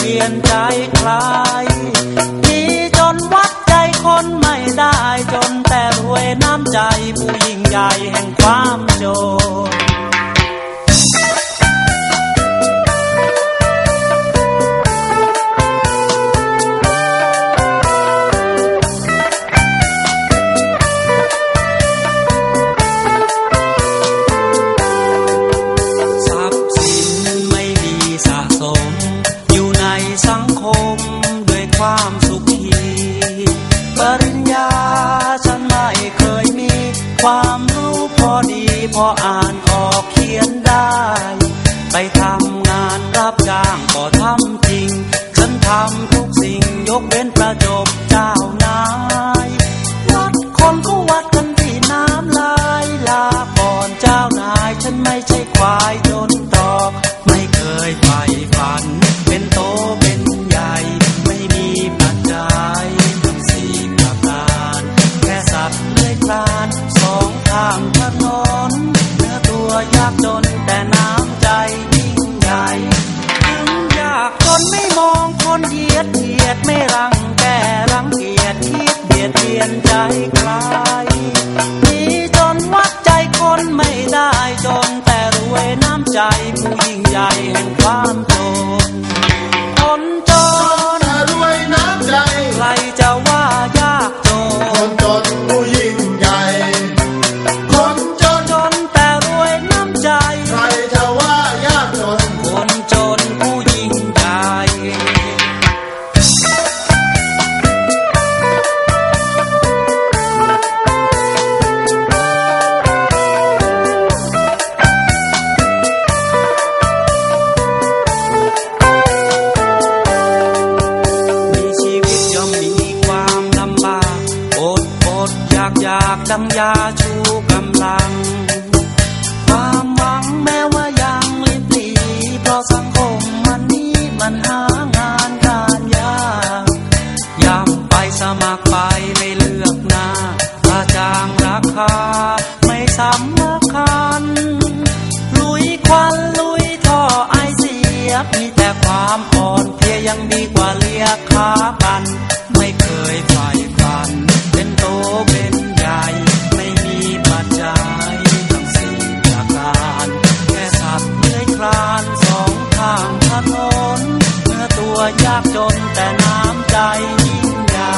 ปลี่ยนใจใครมีจนวัดใจคนไม่ได้จนแต่รวยน้ำใจผู้ยิ่งใหญ่แห่งความ โจรคยมี ความรู้พอดีพออ่านออกเขียนได้ ไปทำงานรับจ้างก็ทำจริง ฉันทำทุกสิ่งยกเว้นประจบจ้า ข้างถนนเนื้อตัวยากจนแต่น้ำใจยิ่งใหญ่ถึงยากจนไม่มองคนเหยียดเหยียดไม่รังแกรังเกียจคิดเบียดเบียนใจใครมีจนวัดใจคนไม่ได้จนแต่รวยน้ำใจผู้ยิ่งใหญ่แห่งความจน ดังยาชูกำลัง ความหวังแม้ว่ายังลิบหลีเพราะสังคมมันนี้มันหางานการยากย้ำไปสมัครไป ยากจนแต่น้ำใจยิ่งใหญ่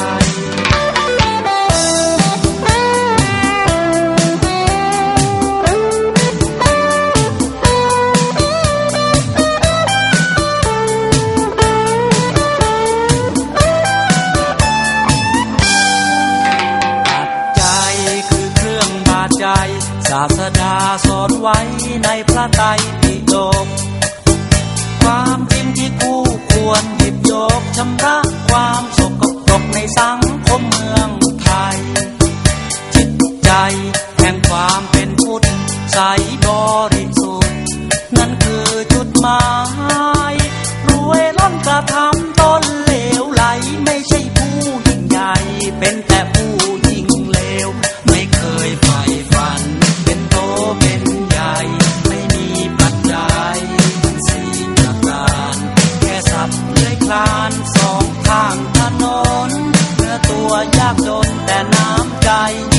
คือเครื่องบาดใจาสดาสอนไว้ในพระไตรปิฎกความจริงที่คู่ควรหยิบยกชำระความสกปรกในสังคมเมืองไทย จิตใจแห่งความ ใจ